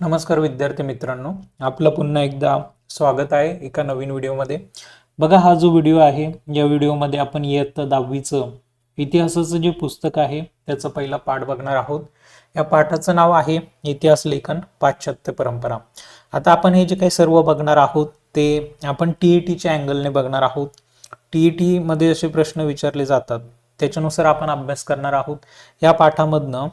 नमस्कार विद्यार्थी मित्रांनो आपलं पुन्हा एकदा स्वागत आहे एका नवीन व्हिडिओमध्ये. बघा हा जो व्हिडिओ आहे या व्हिडिओमध्ये आपण इयत्ता दहावीचं इतिहासाचं जे पुस्तक आहे त्याचा पहिला पाठ बघणार आहोत. या पाठाचं नाव आहे इतिहास लेखन पाश्चात्य परंपरा. आता आपण हे जे काही सर्व बघणार आहोत ते आपण टी ई टीच्या अँगलने बघणार आहोत. टी ई टीमध्ये असे प्रश्न विचारले जातात. त्याच्यानुसार आपण अभ्यास करणार आहोत. या पाठामधनं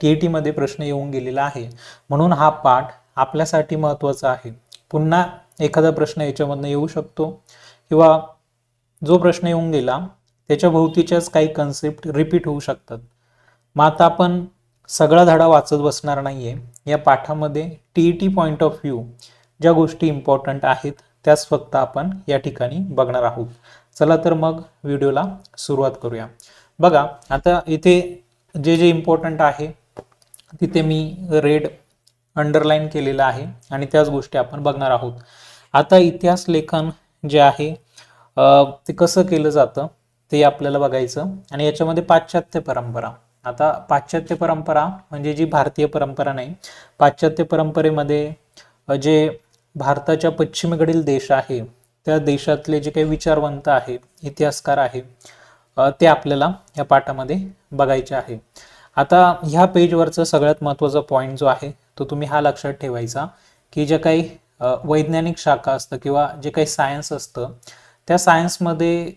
टी ई टीमध्ये प्रश्न येऊन गेलेला आहे. म्हणून हा पाठ आपल्यासाठी महत्त्वाचा आहे. पुन्हा एखादा प्रश्न याच्यामधनं येऊ शकतो. किंवा जो प्रश्न येऊन गेला त्याच्या भोवतीच्याच काही कन्सेप्ट रिपीट होऊ शकतात. मग आता आपण सगळा धडा वाचत बसणार नाही आहे या पाठामध्ये T E T point of view ज्या गोष्टी इम्पॉर्टंट आहेत त्याच फक्त आपण या ठिकाणी बघणार आहोत. चला तर मग व्हिडिओला सुरुवात करूया. बघा आता इथे जे जे इम्पॉर्टंट आहे तिथे मी रेड अंडरलाईन केलेलं आहे आणि त्याच गोष्टी आपण बघणार आहोत. आता इतिहास लेखन जे आहे ते कसं केलं जातं ते आपल्याला बघायचं आणि याच्यामध्ये पाश्चात्य परंपरा. आता पाश्चात्य परंपरा म्हणजे जी भारतीय परंपरा नाही पाश्चात्य परंपरेमध्ये जे भारताच्या पश्चिमेकडील देश आहे त्या देशातले जे काही विचारवंत आहे इतिहासकार आहे ते आपल्याला या पाठामध्ये बघायचे आहे. आता ह्या पेजवरचा सगळ्यात महत्त्वाचा पॉईंट जो आहे तो तुम्ही हा लक्षात ठेवायचा की जे काही वैज्ञानिक शाखा असतं किंवा जे काही सायन्स असतं त्या सायन्समध्ये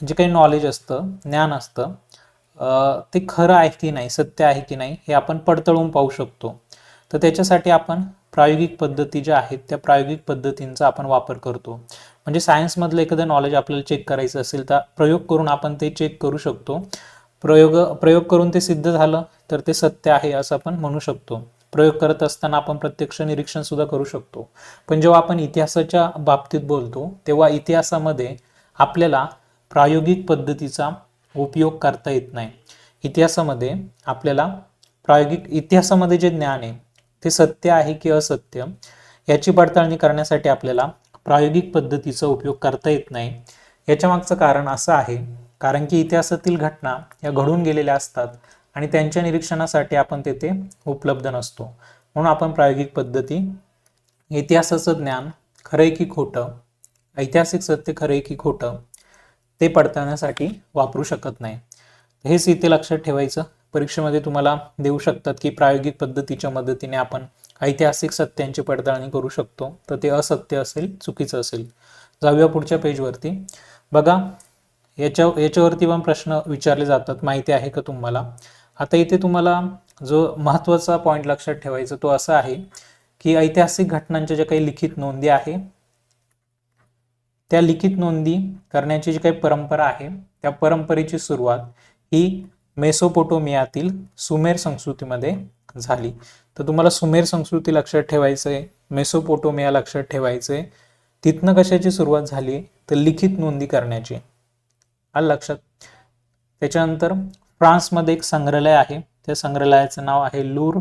जे काही नॉलेज असतं ज्ञान असतं ते खरं आहे की नाही सत्य आहे की नाही हे आपण पडतळून पाहू शकतो. तर त्याच्यासाठी आपण प्रायोगिक पद्धती ज्या आहेत त्या प्रायोगिक पद्धतींचा आपण वापर करतो. म्हणजे सायन्समधलं एखादं नॉलेज आपल्याला चेक करायचं असेल तर प्रयोग करून आपण ते चेक करू शकतो. प्रयोग प्रयोग करून ते सिद्ध झालं तर ते सत्य आहे असं आपण म्हणू शकतो. प्रयोग करत असताना आपण प्रत्यक्ष निरीक्षण सुद्धा करू शकतो. पण जेव्हा आपण इतिहासाच्या बाबतीत बोलतो तेव्हा इतिहासामध्ये आपल्याला प्रायोगिक पद्धतीचा उपयोग करता येत नाही. इतिहासामध्ये आपल्याला प्रायोगिक इतिहासामध्ये जे ज्ञान आहे ते सत्य आहे की असत्य याची पडताळणी करण्यासाठी आपल्याला प्रायोगिक पद्धतीचा उपयोग करता येत नाही. याच्या मागचं कारण असं आहे कारण की इतिहासातील घटना या घडून गेलेल्या असतात आणि त्यांच्या निरीक्षणासाठी आपण तेथे उपलब्ध नसतो. म्हणून आपण प्रायोगिक पद्धती इतिहासाचं ज्ञान खरं की खोटं ऐतिहासिक सत्य खरं की खोटं ते पडताळण्यासाठी वापरू शकत नाही. हेच इथे लक्षात ठेवायचं. परीक्षेमध्ये तुम्हाला देऊ शकतात की प्रायोगिक पद्धतीच्या मदतीने आपण ऐतिहासिक सत्यांची पडताळणी करू शकतो. तर ते असत्य असेल चुकीचं असेल. जाऊया पुढच्या पेजवरती बघा याच्या याच्यावरती पण प्रश्न विचारले जातात. माहिती आहे का तुम्हाला? आता इथे तुम्हाला जो महत्त्वाचा पॉईंट लक्षात ठेवायचा तो असा आहे की ऐतिहासिक घटनांच्या ज्या काही लिखित नोंदी आहे त्या लिखित नोंदी करण्याची जी काही परंपरा आहे त्या परंपरेची सुरुवात ही मेसोपोटोमियातील सुमेर संस्कृतीमध्ये झाली. तर तुम्हाला सुमेर संस्कृती लक्षात ठेवायचं आहे मेसोपोटोमिया लक्षात ठेवायचं आहे तिथनं कशाची सुरुवात झाली? तर लिखित नोंदी करण्याची. आलं लक्षात. त्याच्यानंतर फ्रान्समध्ये एक संग्रहालय आहे. त्या संग्रहालयाचं नाव आहे लूर.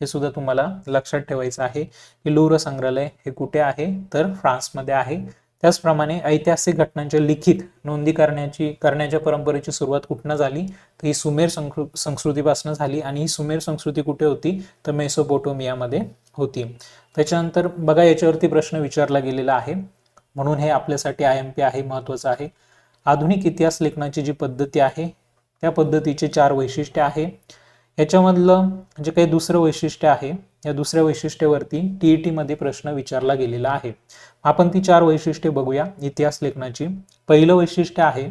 हे सुद्धा तुम्हाला लक्षात ठेवायचं आहे की लूर संग्रहालय हे कुठे आहे? तर फ्रान्समध्ये आहे. त्याचप्रमाणे ऐतिहासिक घटनांच्या लिखित नोंदी करण्याची करण्याच्या परंपरेची सुरुवात कुठनं झाली? तर ही सुमेर संस्कृ संस्कृतीपासून झाली आणि ही सुमेर संस्कृती कुठे होती? तर मेसोपोटोमियामध्ये होती. त्याच्यानंतर बघा याच्यावरती प्रश्न विचारला गेलेला आहे. म्हणून हे आपल्यासाठी आय एम पी आहे महत्त्वाचं आहे. आधुनिक इतिहास लेखनाची जी पद्धती आहे त्या पद्धतीचे चार वैशिष्ट्य आहे. याच्यामधलं जे काही दुसरं वैशिष्ट्य आहे या दुसऱ्या वैशिष्ट्यावरती टी ई टीमध्ये प्रश्न विचारला गेलेला आहे. आपण ती चार वैशिष्ट्ये बघूया इतिहास लेखनाची. पहिलं वैशिष्ट्य आहे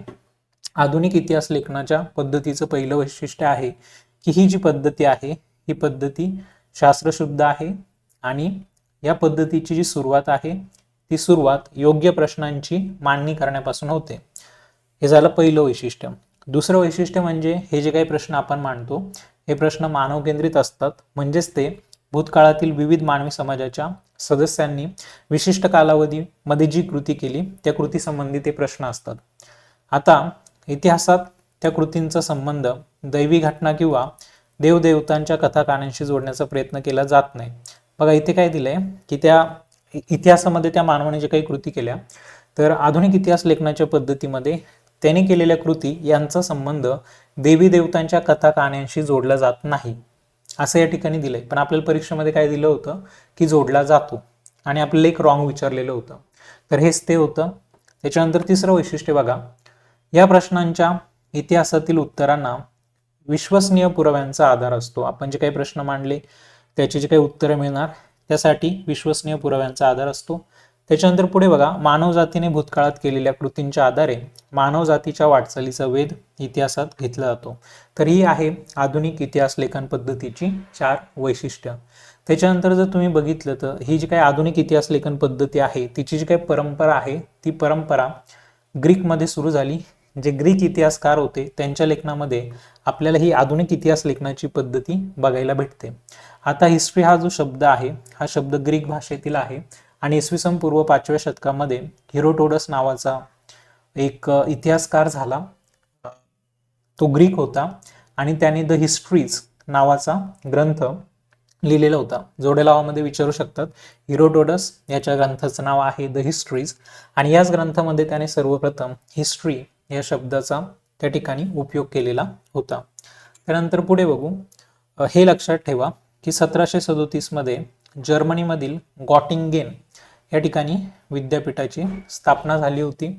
आधुनिक इतिहास लेखनाच्या पद्धतीचं पहिलं वैशिष्ट्य आहे की ही जी पद्धती आहे ही पद्धती शास्त्रशुद्ध आहे आणि या पद्धतीची जी सुरुवात आहे ती सुरुवात योग्य प्रश्नांची मांडणी करण्यापासून होते. हे झालं पहिलं वैशिष्ट्य. दुसरं वैशिष्ट्य म्हणजे हे जे काही प्रश्न आपण मांडतो हे प्रश्न मानवकेंद्रित असतात. म्हणजेच ते भूतकाळातील विविध मानवी समाजाच्या सदस्यांनी विशिष्ट कालावधीमध्ये जी कृती केली त्या कृती संबंधी ते प्रश्न असतात. आता इतिहासात त्या कृतींचा संबंध दैवी घटना किंवा देवदेवतांच्या कथाकानांशी जोडण्याचा प्रयत्न केला जात नाही. बघा इथे काय दिलंय की त्या इतिहासामध्ये त्या मानवाने जे काही कृती केल्या तर आधुनिक इतिहास लेखनाच्या पद्धतीमध्ये त्याने केलेल्या कृती यांचा संबंध देवी देवतांच्या कथा कहाण्यांशी जोडला जात नाही असं या ठिकाणी दिलंय. पण आपल्याला परीक्षेमध्ये काय दिलं होतं? की जोडला जातो. आणि आपल्याला एक रॉंग विचारलेलं होतं. तर हेच ते होतं. त्याच्यानंतर तिसरं वैशिष्ट्य बघा. या प्रश्नांच्या इतिहासातील उत्तरांना विश्वसनीय पुराव्यांचा आधार असतो. आपण जे काही प्रश्न मांडले त्याची जे काही उत्तरं मिळणार त्यासाठी विश्वसनीय पुराव्यांचा आधार असतो. त्याच्यानंतर पुढे बघा मानवजातीने भूतकाळात केलेल्या कृतींच्या आधारे मानवजातीच्या वाटचालीचा वेध इतिहासात घेतला जातो. तर ही आहे आधुनिक इतिहास लेखन पद्धतीची चार वैशिष्ट्य. त्याच्यानंतर जर तुम्ही बघितलं तर ही जी काही आधुनिक इतिहास लेखन पद्धती आहे तिची जी काही परंपरा आहे ती परंपरा ग्रीकमध्ये सुरू झाली. जे ग्रीक इतिहासकार होते त्यांच्या लेखनामध्ये आपल्याला ही आधुनिक इतिहास लेखनाची पद्धती बघायला भेटते. आता हिस्ट्री हा जो शब्द आहे हा शब्द ग्रीक भाषेतील आहे. आणि इसवी सन पूर्व पाचव्या शतकामध्ये हिरोटोडस नावाचा एक इतिहासकार झाला. तो ग्रीक होता आणि त्याने द हिस्ट्रीज नावाचा ग्रंथ लिहिलेला होता. जोडेलावामध्ये विचारू शकतात. हिरोटोडस याच्या ग्रंथाचं नाव आहे द हिस्ट्रीज आणि याच ग्रंथामध्ये त्याने सर्वप्रथम हिस्ट्री या शब्दाचा त्या ठिकाणी उपयोग केलेला होता. त्यानंतर पुढे बघू. हे लक्षात ठेवा की सतराशे सदोतीसमध्ये जर्मनीमधील गॉटिंगेन या ठिकाणी विद्यापीठाची स्थापना झाली होती.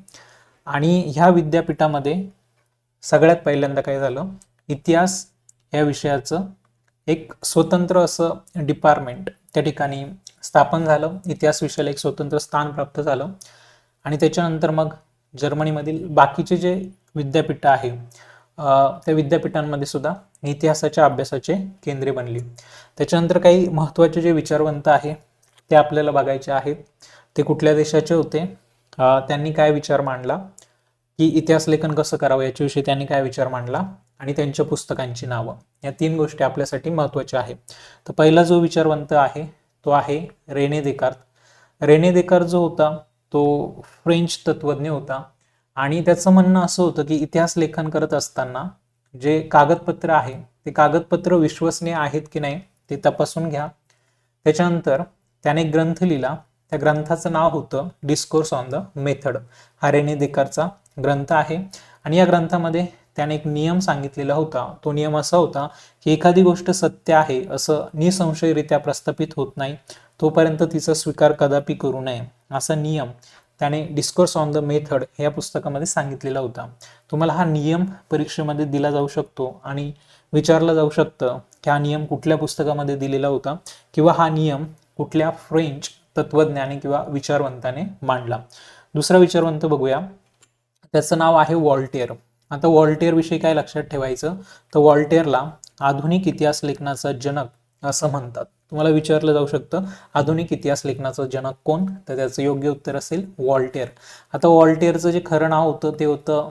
आणि ह्या विद्यापीठामध्ये सगळ्यात पहिल्यांदा काय झालं? इतिहास या विषयाचं एक स्वतंत्र असं डिपार्टमेंट त्या ठिकाणी स्थापन झालं. इतिहास विषयाला एक स्वतंत्र स्थान प्राप्त झालं. आणि त्याच्यानंतर मग जर्मनीमधील बाकीचे जे विद्यापीठं आहे त्या विद्यापीठांमध्ये सुद्धा इतिहासाच्या अभ्यासाचे केंद्रे बनली. त्याच्यानंतर काही महत्त्वाचे जे विचारवंत आहे ते आपल्याला बघायचे आहेत. ते कुठल्या देशाचे होते? त्यांनी काय विचार मांडला? की इतिहास लेखन कसं करावं? याच्याविषयी त्यांनी काय विचार मांडला? आणि त्यांच्या पुस्तकांची नावं? या तीन गोष्टी आपल्यासाठी महत्त्वाच्या आहेत. तर पहिला जो विचारवंत आहे तो आहे रेने देकार्त. रेने देकार जो होता तो फ्रेंच तत्वज्ञ होता. आणि त्याचं म्हणणं असं होतं की इतिहास लेखन करत असताना जे कागदपत्र आहे ते कागदपत्र विश्वसनीय आहेत की नाही ते तपासून घ्या. त्याच्यानंतर त्याने एक ग्रंथ लिहिला. त्या ग्रंथाचं नाव होतं discourse on the method Rene देकरचा ग्रंथ आहे. आणि या ग्रंथामध्ये त्याने एक नियम सांगितलेला होता. तो नियम असा होता की एखादी गोष्ट सत्य आहे असं निसंशयरित्या प्रस्थापित होत नाही तोपर्यंत तिचा स्वीकार कदापि करू नये. असा नियम त्याने डिस्कोर्स ऑन द मेथड या पुस्तकामध्ये सांगितलेला होता. तुम्हाला हा नियम परीक्षेमध्ये दिला जाऊ शकतो आणि विचारलं जाऊ शकतं की हा नियम कुठल्या पुस्तकामध्ये दिलेला होता किंवा हा नियम कुठल्या फ्रेंच तत्वज्ञाने किंवा विचारवंताने मांडला? दुसरा विचारवंत बघूया. त्याचं नाव आहे वॉल्टेअर. आता वॉल्टेअर विषयी काय लक्षात ठेवायचं? तर वॉल्टेअरला आधुनिक इतिहास लेखनाचा जनक असं म्हणतात. तुम्हाला विचारलं जाऊ शकतं आधुनिक इतिहास लेखनाचा जनक कोण? तर त्याचं योग्य उत्तर असेल वॉल्टेअर. आता वॉल्टेअरचं जे खरं नाव होतं ते होतं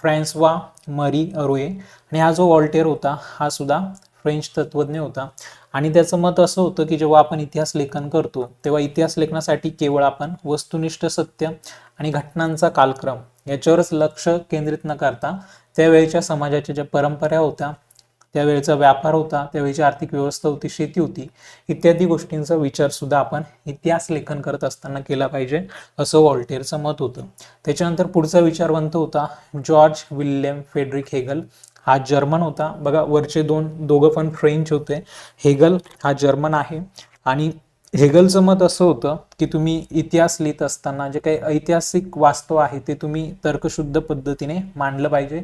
फ्रॅन्सवा मरी अरुए आणि हा जो वॉल्टेअर होता हा सुद्धा फ्रेंच तत्वज्ञ होता. आणि त्याचं मत असं होतं की जेव्हा आपण इतिहास लेखन करतो तेव्हा इतिहास लेखनासाठी केवळ आपण वस्तुनिष्ठ सत्य आणि घटनांचा कालक्रम याच्यावरच लक्ष केंद्रित न करता त्यावेळेच्या समाजाच्या ज्या परंपरा होत्या त्यावेळेचा व्यापार होता त्यावेळेची आर्थिक व्यवस्था होती शेती होती इत्यादी गोष्टींचा विचार सुद्धा आपण इतिहास लेखन करत असताना केला पाहिजे असं वॉल्टेअरचं मत होतं. त्याच्यानंतर पुढचा विचारवंत होता जॉर्ज विल्यम फेडरिक हेगल. हा जर्मन होता. बघा वरचे दोन दोघं पण फ्रेंच होते. हेगल हा जर्मन आहे. आणि हेगलचं मत असं होतं की तुम्ही इतिहास लिहित असताना जे काही ऐतिहासिक वास्तव आहे ते तुम्ही तर्कशुद्ध पद्धतीने मांडलं पाहिजे.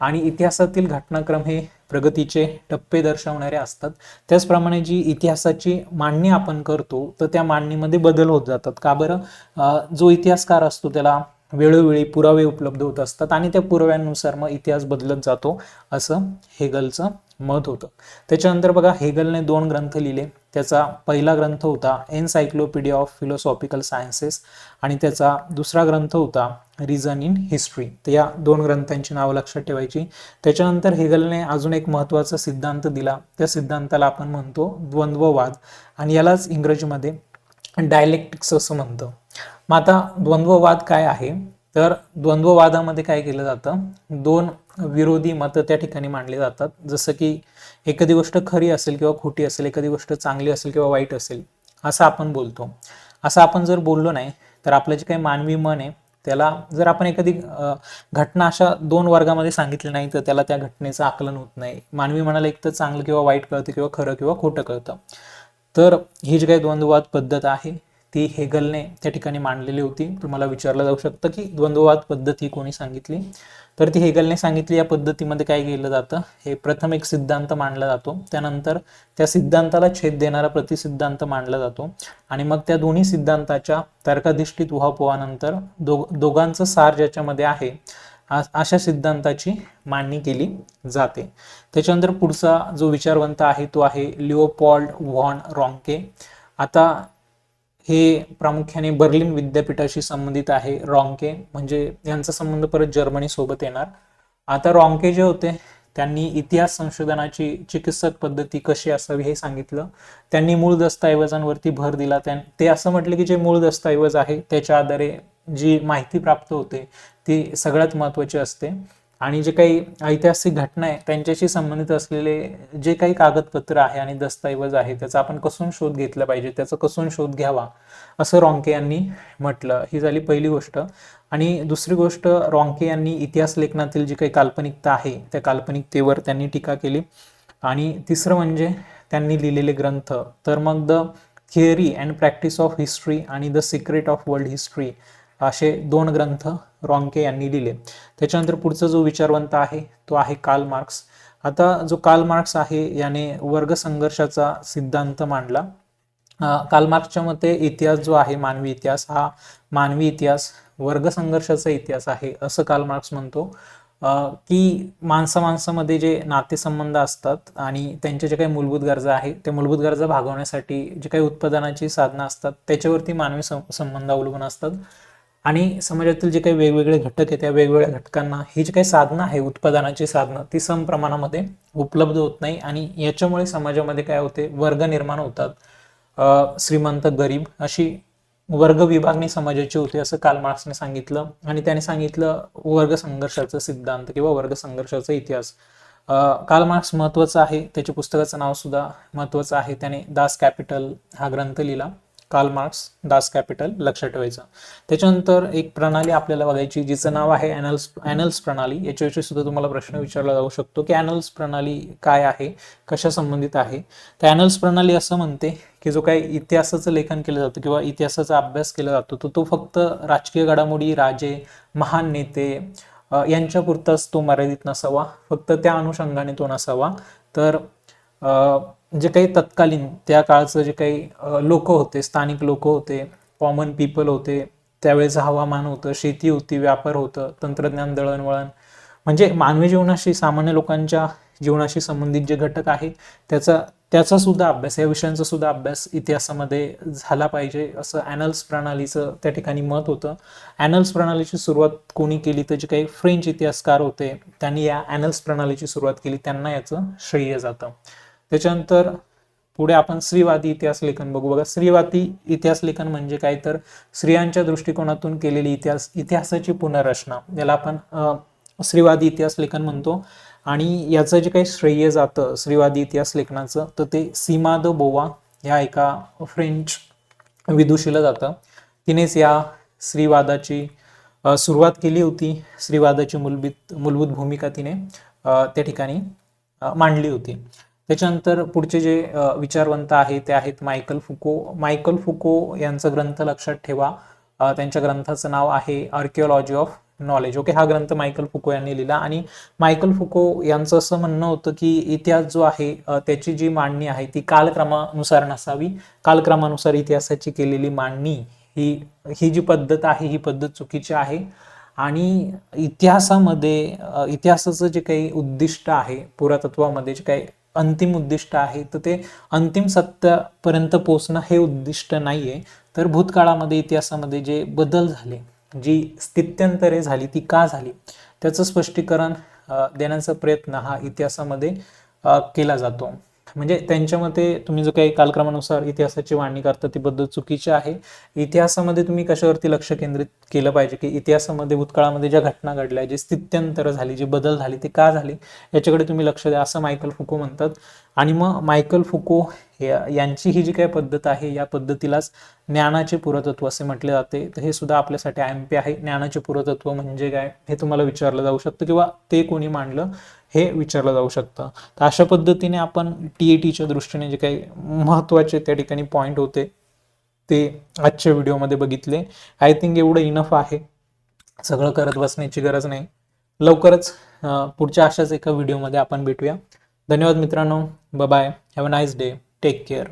आणि इतिहासातील घटनाक्रम हे प्रगतीचे टप्पे दर्शवणारे असतात. त्याचप्रमाणे जी इतिहासाची मांडणी आपण करतो तर त्या मांडणीमध्ये बदल होत जातात. का बरं? जो इतिहासकार असतो त्याला वेळोवेळी पुरावे उपलब्ध होत असतात आणि त्या पुराव्यांनुसार मग इतिहास बदलत जातो असं हेगलचं मत होतं. त्याच्यानंतर बघा हेगलने दोन ग्रंथ लिहिले. त्याचा पहिला ग्रंथ होता एनसायक्लोपीडिया ऑफ फिलॉसॉफिकल सायन्सेस आणि त्याचा दुसरा ग्रंथ होता रिझन इन हिस्ट्री तर या दोन ग्रंथांची नावं लक्षात ठेवायची. त्याच्यानंतर हेगलने अजून एक महत्त्वाचा सिद्धांत दिला. त्या सिद्धांताला आपण म्हणतो द्वंद्ववाद. आणि यालाच इंग्रजीमध्ये डायलेक्टिक्स असं म्हणतं. मग आता द्वंद्ववाद काय आहे? तर द्वंद्ववादामध्ये काय केलं जातं? दोन विरोधी मतं त्या ठिकाणी मांडली जातात. जसं की एखादी गोष्ट खरी असेल किंवा खोटी असेल एखादी गोष्ट चांगली असेल किंवा वाईट असेल असं आपण बोलतो. असं आपण जर बोललो नाही तर आपलं जे काही मानवी मन आहे त्याला जर आपण एखादी घटना अशा दोन वर्गामध्ये सांगितली नाही तर त्याला त्या घटनेचं आकलन होत नाही. मानवी मनाला एक तर चांगलं किंवा वाईट कळतं किंवा खरं किंवा खोटं कळतं. तर ही जी काही द्वंद्ववाद पद्धत आहे ती हेगलने त्या ठिकाणी मांडलेली होती. तुम्हाला विचारलं जाऊ शकतं की द्वंद्ववाद पद्धत ही कोणी सांगितली? तर ती हेगलने सांगितली या पद्धतीमध्ये काय केलं जातं? हे प्रथम एक सिद्धांत मांडला जातो. त्यानंतर त्या सिद्धांताला छेद देणारा प्रतिसिद्धांत मांडला जातो. आणि मग त्या दोन्ही सिद्धांताच्या तर्काधिष्ठित उहापोहानंतर दो दोघांचं सार ज्याच्यामध्ये आहे अशा सिद्धांताची मांडणी केली जाते. त्याच्यानंतर पुढचा जो विचारवंत आहे तो आहे लिओपॉल्ड व्हॉन रॉंके आता हे प्रामुख्याने बर्लिन विद्यापीठाशी संबंधित आहे रॉंके म्हणजे यांचा संबंध परत जर्मनी सोबत येणार. आता रॉंके जे होते त्यांनी इतिहास संशोधनाची चिकित्सक पद्धती कशी असावी हे सांगितलं. त्यांनी मूळ दस्तऐवजांवरती भर दिला. त्यां ते असं म्हटलं की जे मूळ दस्तऐवज आहे त्याच्या आधारे जी माहिती प्राप्त होते ती सगळ्यात महत्त्वाची असते. आणि जे काही ऐतिहासिक घटना आहे त्यांच्याशी संबंधित असलेले जे काही कागदपत्र आहे आणि दस्तऐवज आहे त्याचा आपण कसून शोध घेतला पाहिजे त्याचा कसून शोध घ्यावा असं रॉंके यांनी म्हटलं. ही झाली पहिली गोष्ट. आणि दुसरी गोष्ट रॉंके यांनी इतिहास लेखनातील जी काही काल्पनिकता आहे त्या काल्पनिकतेवर त्यांनी टीका केली. आणि तिसरं म्हणजे त्यांनी लिहिलेले ग्रंथ. तर मग the theory and practice of history आणि the secret of world history असे दोन ग्रंथ रॉन्के यांनी लिहिले. त्याच्यानंतर पुढचा जो विचारवंत आहे तो आहे कार्ल मार्क्स आता जो कार्ल मार्क्स आहे याने वर्ग संघर्षाचा सिद्धांत मांडला. काल कार्ल मार्क्सच्या मते इतिहास जो आहे मानवी इतिहास हा मानवी इतिहास वर्ग संघर्षाचा इतिहास आहे असं कार्ल मार्क्स म्हणतो. की माणसा माणसामध्ये जे नातेसंबंध असतात आणि त्यांच्या जे काही मूलभूत गरजा आहे त्या मूलभूत गरजा भागवण्यासाठी जे काही उत्पादनाची साधनं असतात त्याच्यावरती मानवी सं- संबंध अवलंबून असतात. आणि समाजातील जे काही वेगवेगळे घटक आहे त्या वेगवेगळ्या घटकांना ही जी काही साधनं आहे उत्पादनाची साधनं ती सम प्रमाणामध्ये उपलब्ध होत नाही आणि याच्यामुळे समाजामध्ये काय होते वर्ग निर्माण होतात. श्रीमंत गरीब अशी वर्ग विभागणी समाजाची होती असं काल मार्क्सने सांगितलं आणि त्याने सांगितलं वर्ग संघर्षाचा सिद्धांत किंवा वर्ग संघर्षाचा इतिहास. काल मार्क्स महत्त्वाचा आहे त्याच्या पुस्तकाचं नाव सुद्धा महत्वाचं आहे त्याने दास कॅपिटल हा ग्रंथ लिहिला. कार्ल मार्क्स दास कॅपिटल लक्षात ठेवायचं. त्याच्यानंतर एक प्रणाली आपल्याला बघायची जिचं नाव आहे ॲनल्स ॲनल्स प्रणाली. याच्याविषयी सुद्धा तुम्हाला प्रश्न विचारला जाऊ शकतो की अॅनल्स प्रणाली काय आहे कशा संबंधित आहे? तर अॅनल्स प्रणाली असं म्हणते की जो काही इतिहासाचं लेखन केलं जातं किंवा इतिहासाचा अभ्यास केला जातो तो तो फक्त राजकीय घडामोडी राजे महान नेते यांच्यापुरताच तो मर्यादित नसावा. फक्त त्या अनुषंगाने तो नसावा. तर जे काही तत्कालीन त्या काळचं जे काही लोक होते स्थानिक लोक होते कॉमन पीपल होते त्यावेळेचं हवामान होतं शेती होती व्यापार होतं तंत्रज्ञान दळणवळण. म्हणजे मानवी जीवनाशी सामान्य लोकांच्या जीवनाशी संबंधित जे घटक आहे त्याचा त्याचा सुद्धा अभ्यास या विषयांचा सुद्धा अभ्यास इतिहासामध्ये झाला पाहिजे असं ॲनल्स प्रणालीचं त्या ठिकाणी मत होतं. ॲनल्स प्रणालीची सुरुवात कोणी केली तर जे काही फ्रेंच इतिहासकार होते त्यांनी या ॲनल्स प्रणालीची सुरुवात केली त्यांना याचं श्रेय जातं. त्याच्यानंतर पुढे आपण स्त्रीवादी इतिहास लेखन बघू. बघा स्त्रीवादी इतिहास लेखन म्हणजे काय? तर स्त्रियांच्या दृष्टिकोनातून केलेली इतिहास इतिहासाची पुनर्रचना याला आपण स्त्रीवादी इतिहास लेखन म्हणतो. आणि याचं जे काही श्रेय जातं स्त्रीवादी इतिहास लेखनाचं तर ते सीमा द बोवा ह्या एका फ्रेंच विदुषीला जातं. तिनेच या स्त्रीवादाची सुरुवात केली होती. स्त्रीवादाची मूलभूत मूलभूत भूमिका तिने त्या ठिकाणी मांडली होती. त्याच्यानंतर पुढचे जे विचारवंत आहे ते आहेत मायकल फुको. मायकल फुको यांचा ग्रंथ लक्षात ठेवा. त्यांच्या ग्रंथाचं नाव आहे आर्किओलॉजी ऑफ नॉलेज ओके हा ग्रंथ मायकल फुको यांनी लिहिला. आणि मायकल फुको यांचं असं म्हणणं होतं की इतिहास जो आहे त्याची जी मांडणी आहे ती कालक्रमानुसार नसावी. कालक्रमानुसार इतिहासाची केलेली मांडणी ही ही जी पद्धत आहे ही पद्धत चुकीची आहे. आणि इतिहासामध्ये इतिहासाचं जे काही उद्दिष्ट आहे पुरातत्वामध्ये जे काही अंतिम उद्दिष्ट आहे तर ते अंतिम सत्यापर्यंत पोचणं हे उद्दिष्ट नाही आहे तर भूतकाळामध्ये इतिहासामध्ये जे बदल झाले जी स्थित्यंतरे झाली ती का झाली त्याचं स्पष्टीकरण देण्याचा प्रयत्न हा इतिहासामध्ये केला जातो. म्हणजे त्यांच्या मते तुम्ही जो काही कालक्रमानुसार इतिहासाची मांडणी करता ती पद्धत चुकीची आहे. इतिहासामध्ये तुम्ही कशावरती लक्ष केंद्रित केलं पाहिजे की इतिहासामध्ये भूतकाळामध्ये ज्या घटना घडल्या जे स्थित्यंतर झाली जे बदल झाली ते का झाली याच्याकडे तुम्ही लक्ष द्या असं मायकल फुको म्हणतात. आणि मग मायकल फुको या- यांची ही जी काही पद्धत आहे या पद्धतीलाच ज्ञानाचे पुरातत्व असे म्हटले जाते. तर हे सुद्धा आपल्यासाठी आय एम पी आहे. ज्ञानाचे पुरातत्व म्हणजे काय हे तुम्हाला विचारलं जाऊ शकतं किंवा ते कोणी मांडलं हे विचारलं जाऊ शकतं. तर अशा पद्धतीने आपण टी ए टीच्या दृष्टीने जे काही महत्त्वाचे त्या ठिकाणी पॉईंट होते ते आजच्या व्हिडिओमध्ये बघितले. आय थिंक एवढं इनफ आहे. सगळं करत बसण्याची गरज नाही. लवकरच पुढच्या अशाच एका व्हिडिओमध्ये आपण भेटूया. धन्यवाद मित्रांनो. Bye have a nice day take care